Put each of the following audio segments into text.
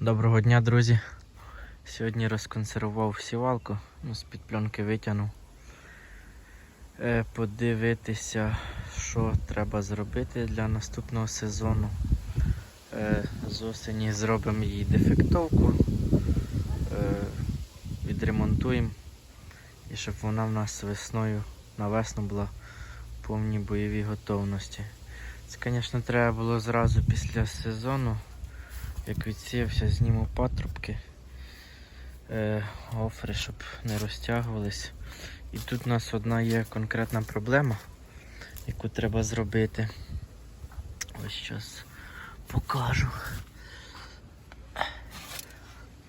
Доброго дня, друзі. Сьогодні розконсервував сівалку, ну, з-під пленки витягнув. Е, подивитися, що треба зробити для наступного сезону. Е, з осені зробимо її дефектовку, е, відремонтуємо і щоб вона в нас весною на весну була в повній бойовій готовності. Це, звісно, треба було зразу після сезону як відсіявся, зніму патрубки, е, офри, щоб не розтягувались. І тут у нас одна є конкретна проблема, яку треба зробити. Ось зараз покажу.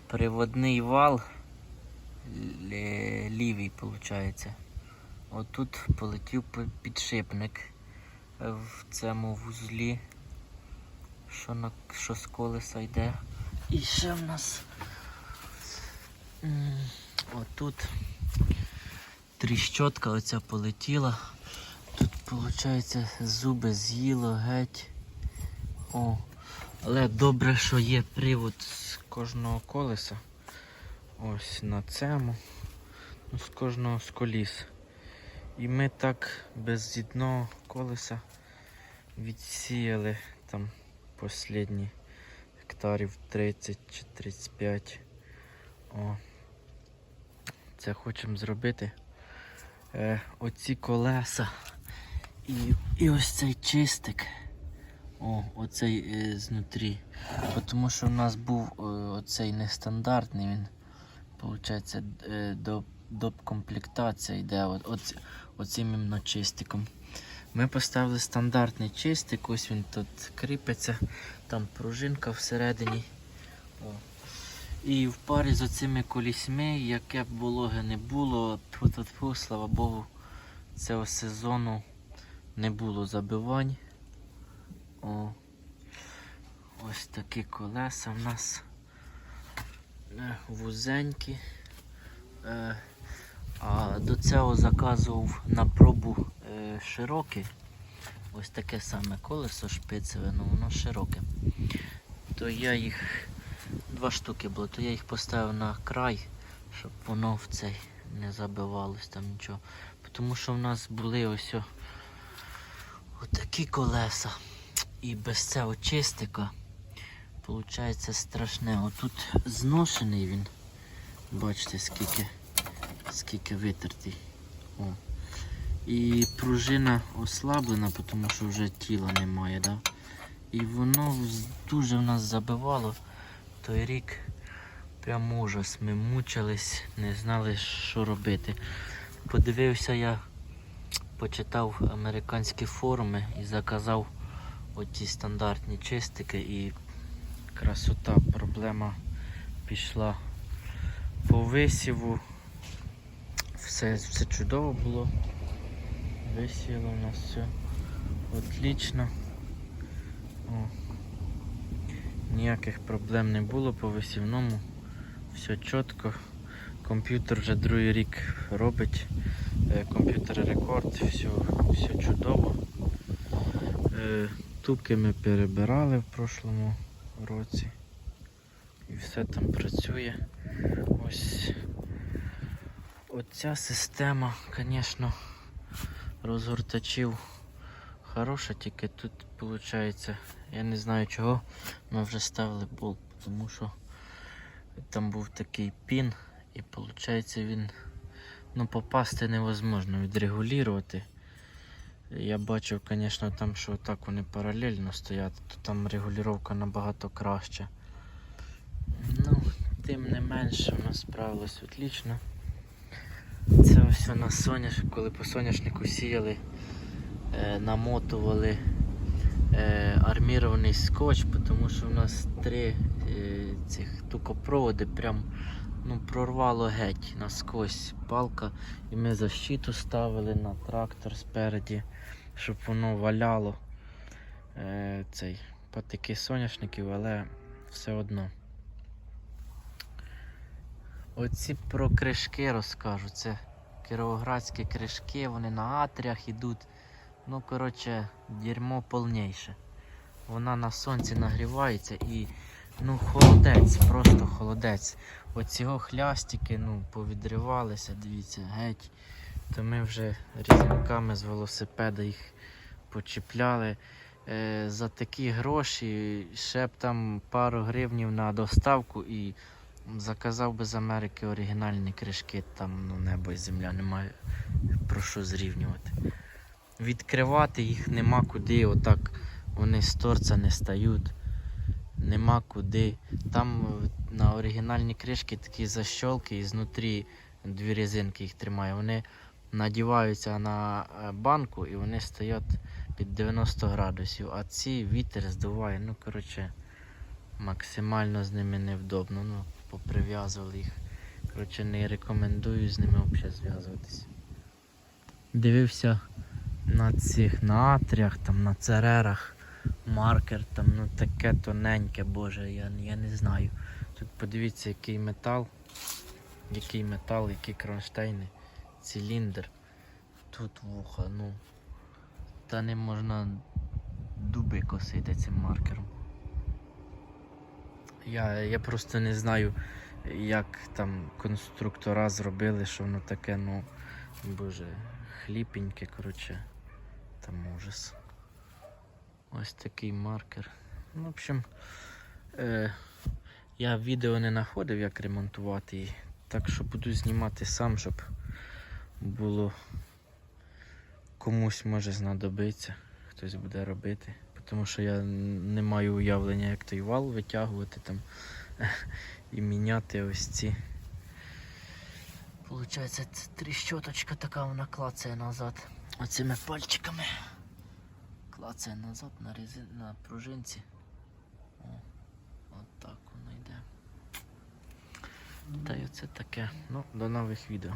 Приводний вал лівий, виходить. Отут полетів підшипник в цьому вузлі що, на, що з колеса йде. І ще в нас отут тріщотка оця полетіла. Тут виходить зуби з'їло геть. О, але добре, що є привод з кожного колеса. Ось на цьому. Ну, з кожного з коліс. І ми так без одного колеса відсіяли там Послідні гектарів 30 чи 35. О. Це хочемо зробити. Е, Оці колеса і, і ось цей чистик. О, оцей е, знутрі. Тому що в нас був е, оцей нестандартний, він, виходить, е, до, до комплектація йде оцим іменно чистиком. Ми поставили стандартний чистик, ось він тут кріпиться, там пружинка всередині. О. І в парі з оцими колісьми, яке б вологе не було, тьфу-тьфу-тьфу, слава Богу, цього сезону не було забивань. О. Ось такі колеса в нас е, вузенькі. Е, А до цього заказував на пробу широке. Ось таке саме колесо шпицеве, ну воно широке. То я їх два штуки було, то я їх поставив на край, щоб воно в цей не забивалось там нічого. Тому що в нас були ось отакі колеса. І без цього чистика виходить страшне. Отут зношений він. Бачите скільки скільки витертий. О. І пружина ослаблена, тому що вже тіла немає. Да? І воно дуже в нас забивало. Той рік прям ужас. Ми мучились, не знали, що робити. Подивився я, почитав американські форуми і заказав оті стандартні чистики і красота, проблема пішла по висіву. Все, все чудово було. Висіло у нас все отлично. О. Ніяких проблем не було по висівному. Все чітко. Комп'ютер вже другий рік робить. Е, Комп'ютер рекорд, все, все чудово. Е, Тупки ми перебирали в прошлому році. І все там працює. Ось Оця система, звісно, розгортачів хороша, тільки тут виходить, я не знаю чого, ми вже ставили болт, тому що там був такий пін і виходить він ну, попасти невозможно, відрегулювати. Я бачив, звісно, там, що так вони паралельно стоять, то там регулювання набагато краще. Ну, тим не менше, у нас справилось отлично. Ось у нас соняшник, коли по соняшнику сіяли, е, намотували е, армірований скотч, тому що у нас три е, цих тукопроводи прям ну, прорвало геть насквозь палка. І ми защиту ставили на трактор спереді, щоб воно валяло е, цей патики соняшників, але все одно. Оці про кришки розкажу. Це кіровоградські кришки, вони на атрях ідуть. Ну, коротше, дерьмо повніше. Вона на сонці нагрівається і Ну, холодець, просто холодець. Оцього хлястики, ну, повідривалися, дивіться, геть. То ми вже різинками з велосипеда їх почіпляли. Е, за такі гроші ще б там пару гривнів на доставку і заказав би з Америки оригінальні кришки, там ну, небо і земля немає про що зрівнювати. Відкривати їх нема куди, отак вони з торця не стають. Нема куди. Там е, на оригінальні кришки такі защолки і знутрі дві резинки їх тримає. Вони надіваються на е, банку і вони стоять під 90 градусів, а ці вітер здуває. Ну, коротше, максимально з ними невдобно. Ну, поприв'язували їх. Коротше, не рекомендую з ними взагалі зв'язуватися. Дивився на цих на там, на церерах, маркер, там, ну таке тоненьке, боже, я, я не знаю. Тут подивіться, який метал, який метал, які кронштейни, циліндр. Тут вуха, ну. Та не можна дуби косити цим маркером. Я, я просто не знаю, як там конструктора зробили, що воно таке, ну, боже, хліпеньке, коротше, там ужас. Ось такий маркер. Ну, в общем, е, я відео не знаходив, як ремонтувати її, так що буду знімати сам, щоб було комусь може знадобиться, хтось буде робити. Тому що я не маю уявлення, як той вал витягувати там і міняти ось ці. Получається, це тріщоточка така вона клацає назад. Оцими пальчиками. Клацає назад на резин... на пружинці. О, от так воно йде. Та й оце таке. Ну, до нових відео.